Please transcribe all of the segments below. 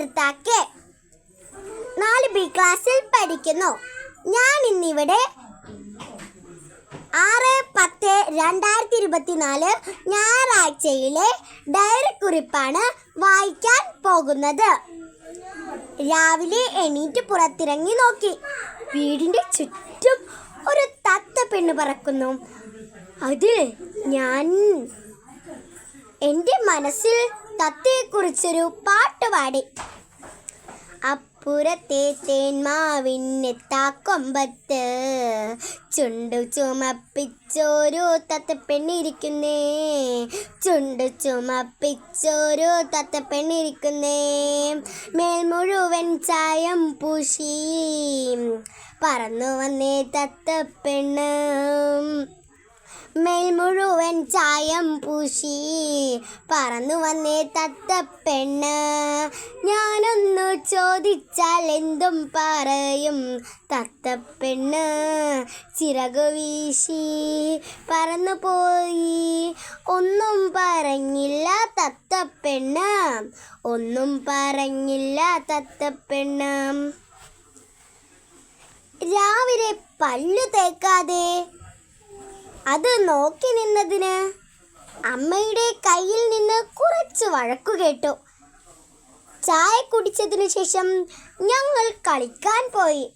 നിർത്താക്കെ. നാല് ബി ക്ലാസ്സിൽ പഠിക്കുന്നു. ഞാൻ ഇന്നിവിടെ ആറ് പത്ത് രണ്ടായിരത്തി ഇരുപത്തിനാല് ഞായറാഴ്ചയിലെ ഡയറി കുറിപ്പാണ് വായിക്കാൻ പോകുന്നത്. രാവിലെ എണീറ്റ് പുറത്തിറങ്ങി നോക്കി. വീടിന്റെ ചുറ്റും ഒരു തത്ത പെണ്ണ് പറക്കുന്നു. അതിൽ ഞാൻ. എന്റെ മനസ്സിൽ തത്തയെക്കുറിച്ചൊരു പാട്ട് പാടി. അപ്പുറത്തെ തേന്മാവിന്നെത്താക്കൊമ്പത്ത് ചുണ്ടു ചുമപ്പിച്ചോരു തത്തപ്പെണ്ണിരിക്കുന്നേ. ചുണ്ടു ചുമപ്പിച്ചോരു തത്തപ്പെണ്ണിരിക്കുന്നേ. മേൽ മുഴുവൻ ചായം പൂശി. പറന്നു വന്നേ തത്തപ്പെണ്ണ്. മേൽ മുഴുവൻ ചായം പൂശി. പറന്നു വന്നേ തത്തപ്പെണ്ണ് ഞാനൊന്നു ചോദിച്ചാൽ എന്തും പറയും. തത്തപ്പെണ്ണ് ചിറകു വീശി. പറന്നു പോയി. ഒന്നും പറഞ്ഞില്ല തത്തപ്പെണ്ണ് ഒന്നും പറഞ്ഞില്ല തത്തപ്പെണ്ണ് രാവിലെ പല്ലു തേക്കാതെ അത് നോക്കി നിന്നതിന് അമ്മയുടെ കയ്യിൽ നിന്ന് കുറച്ച് വഴക്കു കേട്ടു. ചായ കുടിച്ചതിനു ശേഷം ഞങ്ങൾ കളിക്കാൻ പോയി.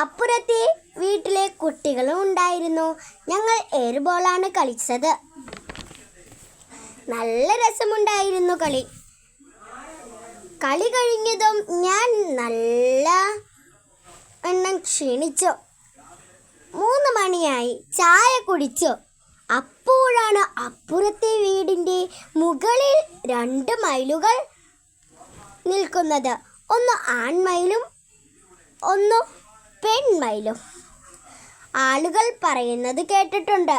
അപ്പുറത്തെ വീട്ടിലെ കുട്ടികളും ഉണ്ടായിരുന്നു. ഞങ്ങൾ എയർബോളാണ് കളിച്ചത്. നല്ല രസമുണ്ടായിരുന്നു കളി. കളി കഴിഞ്ഞതും ഞാൻ നല്ല എണ്ണം ക്ഷീണിച്ചു. മൂന്ന് മണിയായി. കുടിച്ചു അപ്പോഴാണ് അപ്പുറത്തെ വീടിന്റെ മുകളിൽ രണ്ട് മയിലുകൾ നിൽക്കുന്നത്. ഒന്ന് ആൺമയിലും ഒന്ന് പെൺമയിലും. ആളുകൾ പറയുന്നത് കേട്ടിട്ടുണ്ട്.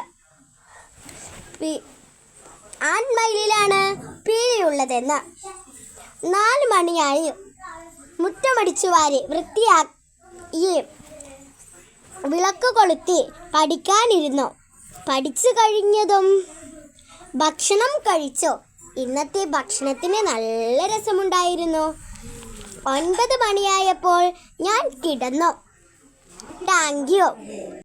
ആൺമയിലാണ് പീലിയുള്ളതെന്ന്. നാല് മണിയായി. മുറ്റമടിച്ചു വാരി വൃത്തിയാക്കി വിളക്ക് കൊളുത്തി പഠിക്കാനിരുന്നു. പഠിച്ചു കഴിഞ്ഞതും ഭക്ഷണം കഴിച്ചോ? ഇന്നത്തെ ഭക്ഷണത്തിന് നല്ല രസമുണ്ടായിരുന്നു. ഒൻപത് മണിയായപ്പോൾ ഞാൻ കിടന്നു. Thank you.